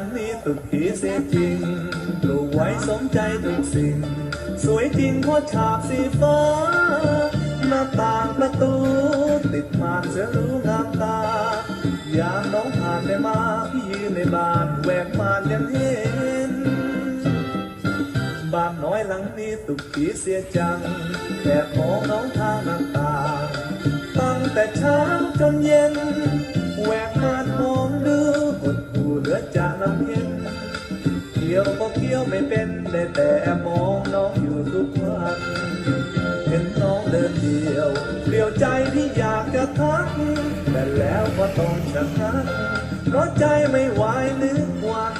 งนี้ตุกผีเสียจริงปลูกไว้สมใจทุกสิ่ง สวยจริงเพราะฉาบสีฟ้า หน้าต่างประตู ติดมาเสือรู้งามตา ยามน้องผ่านไปมาพี่ยืนในบ้านแหวกมานยังเห็น บ้านน้อยหลังนี้ตุกผีเสียจังแอบมองน้องทางหน้าต่างตั้งแต่เช้าจนเย็นแหวกมาน หูเหลือจากน้ำเห็นเกี่ยวก็เกี่ยวไม่เป็นได้แต่มองน้องอยู่ทุกวัน เห็นน้องเดินเดียวเปลี่ยวใจที่อยากจะทัก แต่แล้วก็ต้องชะงักเพราะใจไม่ไหวนึกวัน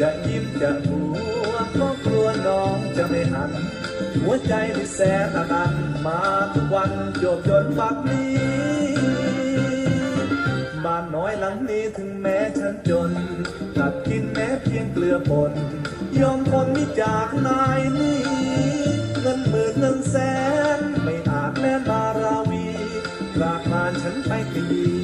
จะยิ้มจะหัวก็กลัวน้องจะไม่หัน หัวใจที่แสนอัดอันมาทุกวันจบจนปักนี้ ลังนี้ถึงแม้ฉันจนตัดกินแม้เพียงเกลือปนยอมทนไม่จากนายนี้เงินหมื่นเงินแสน ไม่อาจแม้มาราวีรากมานฉันไปตี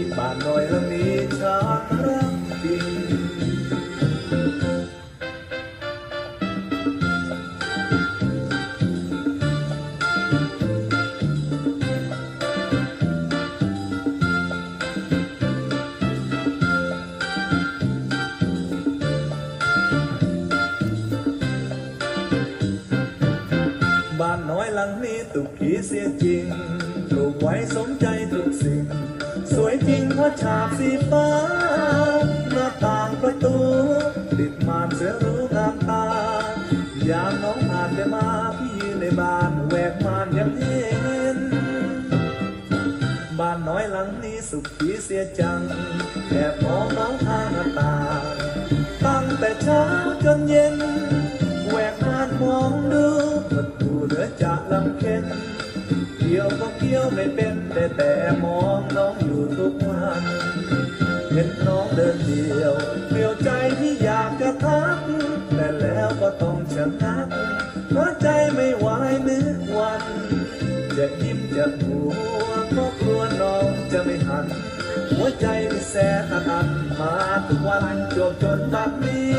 หลังนี้ตุกผีเสียจริงปลูกไว้สมใจทุกสิ่ง สวยจริงเพราะฉาบสีฟ้าหน้าต่างประตู ติดมานเสือรู้งามตายามน้องผ่านไปมาพี่ยืนในบ้านแหวกมานยังเห็นบ้านน้อยหลังนี้สุขีเสียจังแอบมองน้องทางหน้าต่างตั้งแต่เช้าจนเย็นแหวกม่านมองดู ยิ้มจะหัวก็กลัวน้องจะไม่หัน หัวใจที่แสนอัดอันมาทุกวันจบจนบัดนี้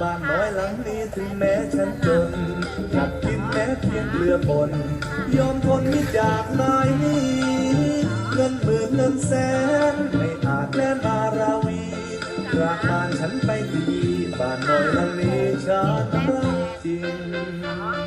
บ้านน้อยหลังนี้ถึงแม้ฉันจนอยากกินแม้เพียงเกลือปนยอมทนมิจากนายนี้เงินหมื่นเงินแสนไม่อาจแล่นมาราวีกราบานฉันไปดีบ้านน้อยหลังนี้ฉันรักจริง